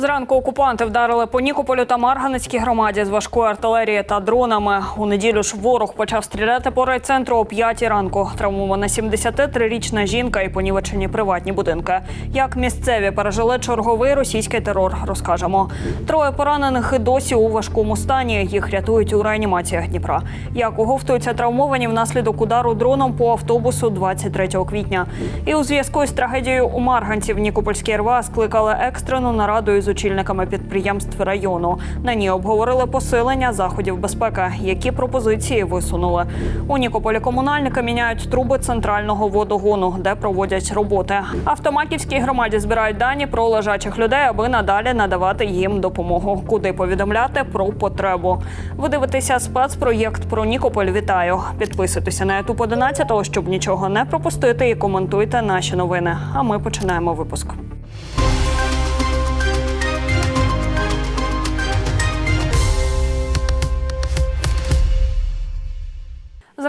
Зранку окупанти вдарили по Нікополю та Марганецькій громаді з важкої артилерії та дронами. У неділю ж ворог почав стріляти по райцентру о 5 ранку. Травмована 73-річна жінка і понівечені приватні будинки. Як місцеві пережили черговий російський терор, розкажемо. Троє поранених і досі у важкому стані. Їх рятують у реанімаціях Дніпра. Як оговтуються травмовані внаслідок удару дроном по автобусу 23 квітня. І у зв'язку з трагедією у Марганці в Нікопольській РВА скликали екстрену нараду із очільниками підприємств району. На ній обговорили посилення заходів безпеки. Які пропозиції висунули у Нікополі? Комунальники міняють труби центрального водогону, де проводять роботи. А в Томаківській громаді збирають дані про лежачих людей, аби надалі надавати їм допомогу. Куди повідомляти про потребу? Ви дивитеся спецпроєкт про Нікополь. Вітаю! Підписуйтеся на YouTube 11, щоб нічого не пропустити, і коментуйте наші новини. А ми починаємо випуск.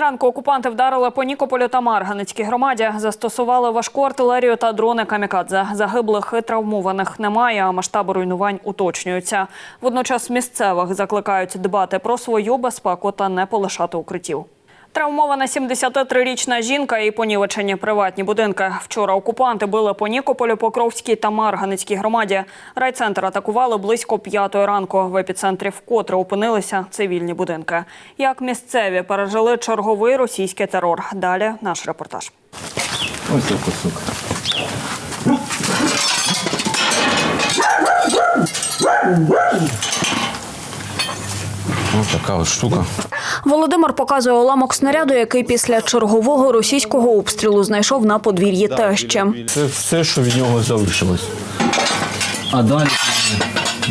Зранку окупанти вдарили по Нікополю та Марганецькій громаді. Застосували важку артилерію та дрони камікадзе. Загиблих і травмованих немає, а масштаби руйнувань уточнюються. Водночас місцевих закликають дбати про свою безпеку та не полишати укриттів. Травмована 73-річна жінка і понівечені приватні будинки. Вчора окупанти били по Нікополю, Покровській та Марганецькій громаді. Райцентр атакували близько п'ятої ранку. В епіцентрі вкотре опинилися цивільні будинки. Як місцеві пережили черговий російський терор. Далі наш репортаж. Ось цей кусок. Ось така от штука. Володимир показує уламок снаряду, який після чергового російського обстрілу знайшов на подвір'ї тещі. Це все, що від нього залишилось. А далі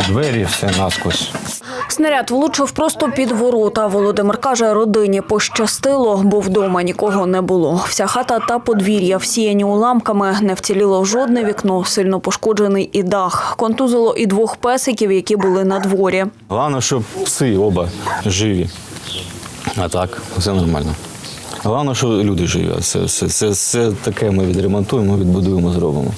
двері все наскось. Снаряд влучив просто під ворота. Володимир каже, родині пощастило, бо вдома нікого не було. Вся хата та подвір'я всіяні уламками. Не вціліло жодне вікно, сильно пошкоджений і дах. Контузило і двох песиків, які були на дворі. Головне, щоб пси оба живі. А так, все нормально. Головне, що люди живі. Це, все, це, все таке ми відремонтуємо, відбудуємо, зробимо.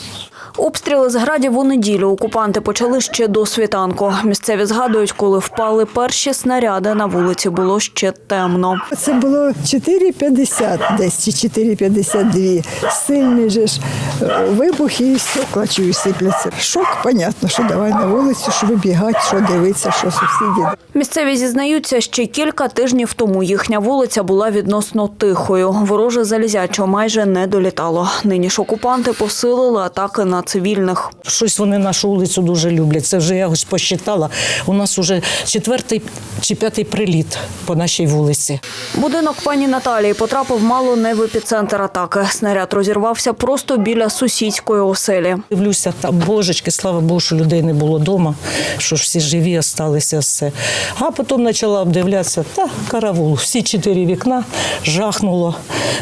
Обстріли з градів у неділю окупанти почали ще до світанку. Місцеві згадують, коли впали перші снаряди, на вулиці було ще темно. Це було 4,50 десь чи 4,52. Сильний же ж е, вибух і стекла чую сипляться. Шок, понятно, що давай на вулицю, що вибігати, що дивитися, що сусіді. Місцеві зізнаються, ще кілька тижнів тому їхня вулиця була відносно тихою. Вороже залізячо майже не долітало. Нині ж окупанти посилили атаки на цивільних. Щось вони нашу вулицю дуже люблять. Це вже я ось посчитала. У нас вже четвертий чи п'ятий приліт по нашій вулиці. Будинок пані Наталії потрапив мало не в епіцентр атаки. Снаряд розірвався просто біля сусідської оселі. Дивлюся, там божечки, слава Богу, що людей не було вдома, що ж всі живі залишилися все. А потім почала обдивлятися, та каравул, всі чотири вікна жахнуло.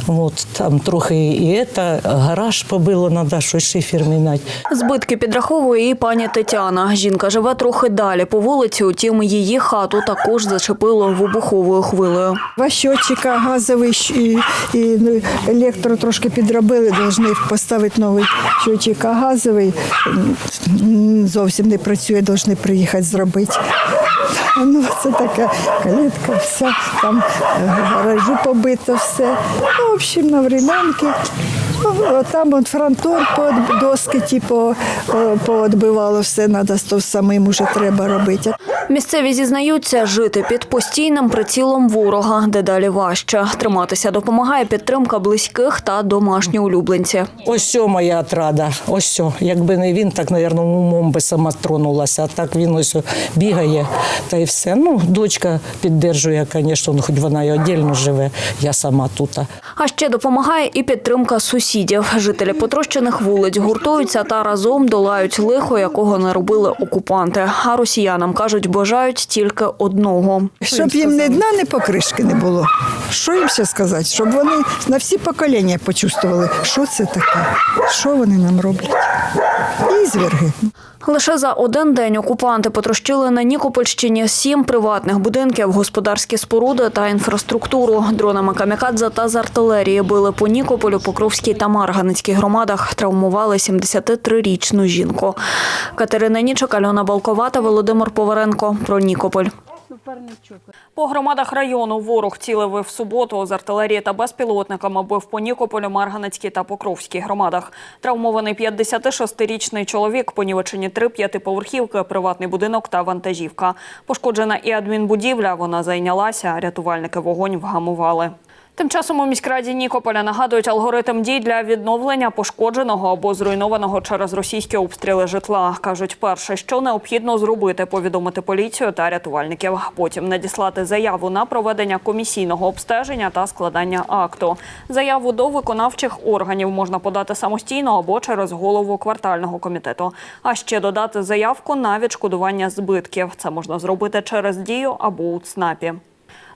От, там трохи і це, гараж побило, треба щось шифер міняти. Збитки підраховує і пані Тетяна. Жінка живе трохи далі по вулиці, утім її хату також зачепило вибуховою хвилею. Два щотчика газовий і, електро трошки підробили, повинні поставити новий щотчик, а газовий зовсім не працює, повинні приїхати зробити. Ну, це така калітка, вся, там гаражу побито все. Ну, в общем, на временки. Ну, там от фронтон по доски, типу, е, поотбивало все, треба то самим уже треба робити. Місцеві зізнаються, жити під постійним прицілом ворога дедалі важче. Триматися допомагає підтримка близьких та домашні улюбленці. Ось що моя отрада. Ось що. Якби не він, так, мабуть, умом би сама тронулася. А так він ось бігає та й все. Ну, дочка підтримує, звісно, ну, хоч вона і віддільно живе, я сама тут. А ще допомагає і підтримка сусідів. Жителі потрощених вулиць гуртуються та разом долають лихо, якого не робили окупанти. А росіянам кажуть, бажають тільки одного. Щоб їм ні дна, ні покришки не було. Що їм ще сказати? Щоб вони на всі покоління почувствували, що це таке, що вони нам роблять. І зверги. Лише за один день окупанти потрощили на Нікопольщині сім приватних будинків, господарські споруди та інфраструктуру. Дронами камікадзе та з артилерії били по Нікополю, Покровській та Марганицькій громадах. Травмували 73-річну жінку. Катерина Нічок, Альона Балкова та Володимир Поваренко про Нікополь. По громадах району ворог цілив в суботу з артилерії та безпілотниками бив по Нікополю, Марганецькій та Покровській громадах. Травмований 56-річний чоловік, понівечені три п'ятиповерхівки, приватний будинок та вантажівка. Пошкоджена і адмінбудівля. Вона зайнялася. Рятувальники вогонь вгамували. Тим часом у міськраді Нікополя нагадують алгоритм дій для відновлення пошкодженого або зруйнованого через російські обстріли житла. кажуть, перше, що необхідно зробити, повідомити поліцію та рятувальників. Потім надіслати заяву на проведення комісійного обстеження та складання акту. Заяву до виконавчих органів можна подати самостійно або через голову квартального комітету. А ще додати заявку на відшкодування збитків. Це можна зробити через дію або у ЦНАПі.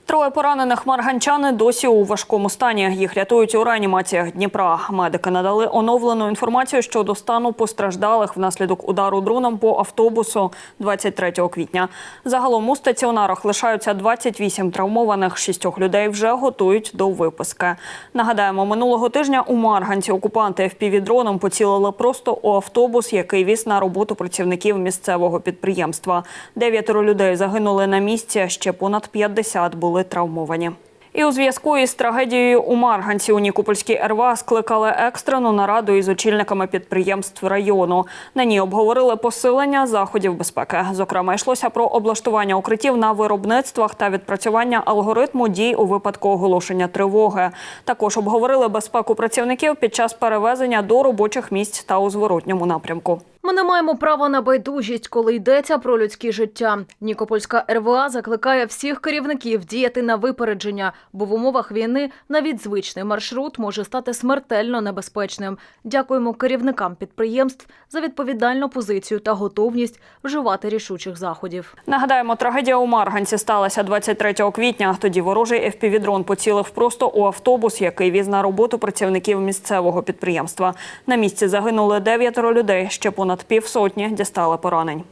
Троє поранених марганчани досі у важкому стані. Їх рятують у реанімаціях Дніпра. Медики надали оновлену інформацію щодо стану постраждалих внаслідок удару дроном по автобусу 23 квітня. Загалом у стаціонарах лишаються 28 травмованих. Шістьох людей вже готують до виписки. Нагадаємо, минулого тижня у Марганці окупанти FPV-дроном поцілили просто у автобус, який віз на роботу працівників місцевого підприємства. Дев'ятеро людей загинули на місці. Ще понад 50 були травмовані. І у зв'язку із трагедією у Марганці у Нікопольській РВА скликали екстрену нараду із очільниками підприємств району. На ній обговорили посилення заходів безпеки. Зокрема, йшлося про облаштування укриттів на виробництвах та відпрацювання алгоритму дій у випадку оголошення тривоги. Також обговорили безпеку працівників під час перевезення до робочих місць та у зворотньому напрямку. Ми не маємо права на байдужість, коли йдеться про людські життя. Нікопольська РВА закликає всіх керівників діяти на випередження, бо в умовах війни навіть звичний маршрут може стати смертельно небезпечним. Дякуємо керівникам підприємств за відповідальну позицію та готовність вживати рішучих заходів. Нагадаємо, трагедія у Марганці сталася 23 квітня. Тоді ворожий FPV-дрон поцілив просто у автобус, який віз на роботу працівників місцевого підприємства. На місці загинули дев'ятеро людей. Ще понад півсотні дістали поранень.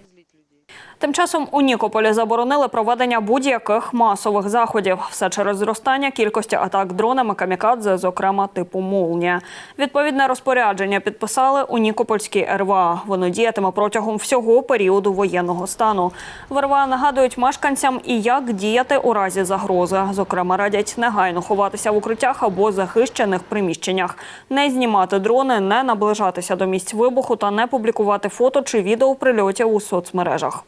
Тим часом у Нікополі заборонили проведення будь-яких масових заходів. Все через зростання кількості атак дронами камікадзе, зокрема типу «Молнія». Відповідне розпорядження підписали у Нікопольській РВА. Воно діятиме протягом всього періоду воєнного стану. В РВА нагадують мешканцям і як діяти у разі загрози. Зокрема, радять негайно ховатися в укриттях або захищених приміщеннях, не знімати дрони, не наближатися до місць вибуху та не публікувати фото чи відео прильотів у соцмережах.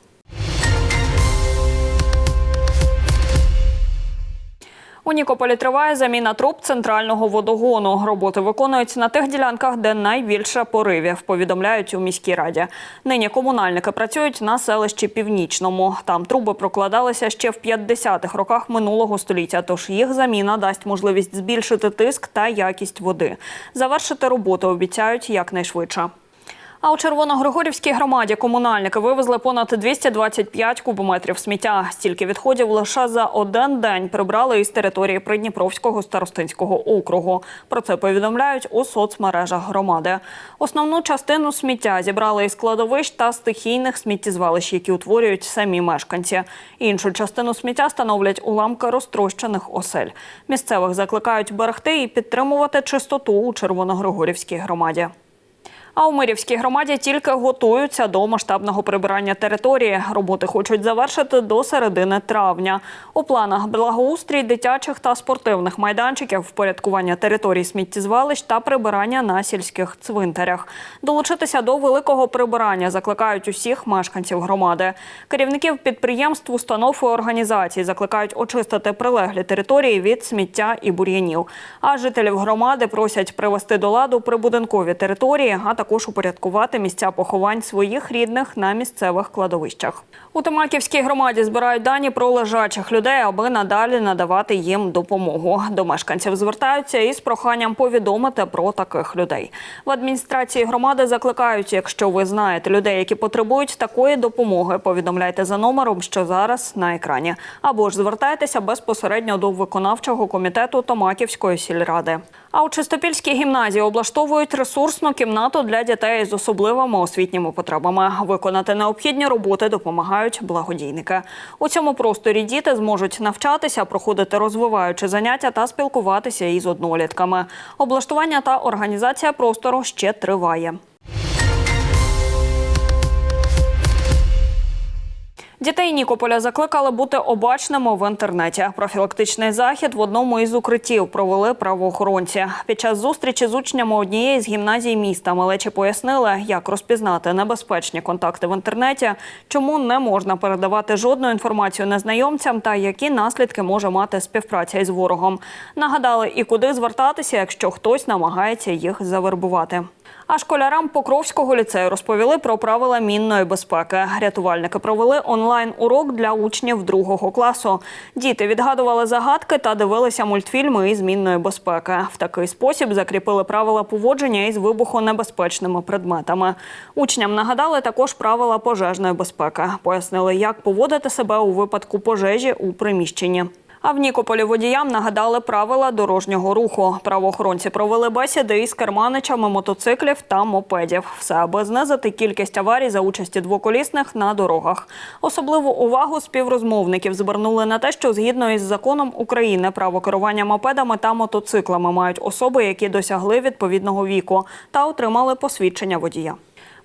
У Нікополі триває заміна труб центрального водогону. Роботи виконують на тих ділянках, де найбільше поривів, повідомляють у міській раді. Нині комунальники працюють на селищі Північному. Там труби прокладалися ще в 50-х роках минулого століття, тож їх заміна дасть можливість збільшити тиск та якість води. Завершити роботу обіцяють якнайшвидше. А у Червоногригорівській громаді комунальники вивезли понад 225 кубометрів сміття. Стільки відходів лише за один день прибрали із території Придніпровського старостинського округу. Про це повідомляють у соцмережах громади. Основну частину сміття зібрали із складовищ та стихійних сміттєзвалищ, які утворюють самі мешканці. Іншу частину сміття становлять уламки розтрощених осель. Місцевих закликають берегти і підтримувати чистоту у Червоногригорівській громаді. А у Мирівській громаді тільки готуються до масштабного прибирання території. Роботи хочуть завершити до середини травня. У планах благоустрій дитячих та спортивних майданчиків, впорядкування територій сміттєзвалищ та прибирання на сільських цвинтарях. Долучитися до великого прибирання закликають усіх мешканців громади. Керівників підприємств, установ і організацій закликають очистити прилеглі території від сміття і бур'янів. А жителів громади просять привести до ладу прибудинкові території, а також упорядкувати місця поховань своїх рідних на місцевих кладовищах. У Томаківській громаді збирають дані про лежачих людей, аби надалі надавати їм допомогу. До мешканців звертаються із проханням повідомити про таких людей. В адміністрації громади закликають, якщо ви знаєте людей, які потребують такої допомоги, повідомляйте за номером, що зараз на екрані, або ж звертайтеся безпосередньо до виконавчого комітету Томаківської сільради. А у Чистопільській гімназії облаштовують ресурсну кімнату для дітей з особливими освітніми потребами. Виконати необхідні роботи допомагають благодійники. У цьому просторі діти зможуть навчатися, проходити розвиваючі заняття та спілкуватися із однолітками. Облаштування та організація простору ще триває. Дітей Нікополя закликали бути обачними в інтернеті. Профілактичний захід в одному із укриттів провели правоохоронці. Під час зустрічі з учнями однієї з гімназій міста малечі пояснили, як розпізнати небезпечні контакти в інтернеті, чому не можна передавати жодну інформацію незнайомцям та які наслідки може мати співпраця із ворогом. Нагадали і куди звертатися, якщо хтось намагається їх завербувати. А школярам Покровського ліцею розповіли про правила мінної безпеки. Рятувальники провели онлайн-урок для учнів другого класу. Діти відгадували загадки та дивилися мультфільми із мінної безпеки. В такий спосіб закріпили правила поводження із вибухонебезпечними предметами. Учням нагадали також правила пожежної безпеки. Пояснили, як поводити себе у випадку пожежі у приміщенні. А в Нікополі водіям нагадали правила дорожнього руху. Правоохоронці провели бесіди із керманичами мотоциклів та мопедів. Все аби знизити кількість аварій за участі двоколісних на дорогах. Особливу увагу співрозмовників звернули на те, що згідно із законом України право керування мопедами та мотоциклами мають особи, які досягли відповідного віку та отримали посвідчення водія.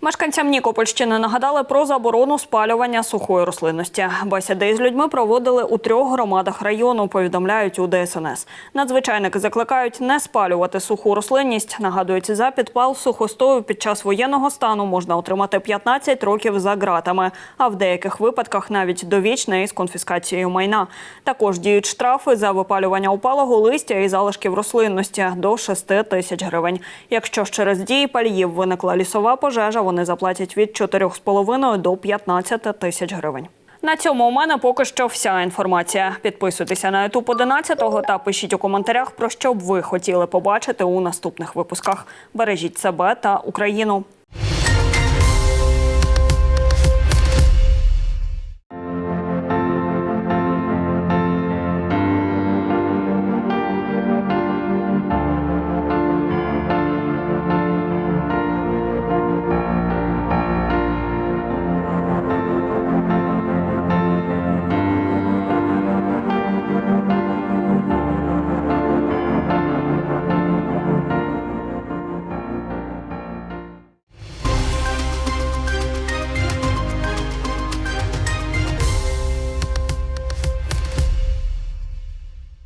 Мешканцям Нікопольщини нагадали про заборону спалювання сухої рослинності. Бесіди із людьми проводили у трьох громадах району. Повідомляють у ДСНС. Надзвичайники закликають не спалювати суху рослинність. Нагадують, за підпал сухостою під час воєнного стану можна отримати 15 років за ґратами, а в деяких випадках навіть довічне із конфіскацією майна. Також діють штрафи за випалювання опалого листя і залишків рослинності до 6 тисяч гривень. Якщо ж через дії паліїв виникла лісова пожежа, вони заплатять від 4,5 до 15 тисяч гривень. На цьому у мене поки що вся інформація. Підписуйтеся на YouTube 11 та пишіть у коментарях, про що б ви хотіли побачити у наступних випусках. Бережіть себе та Україну.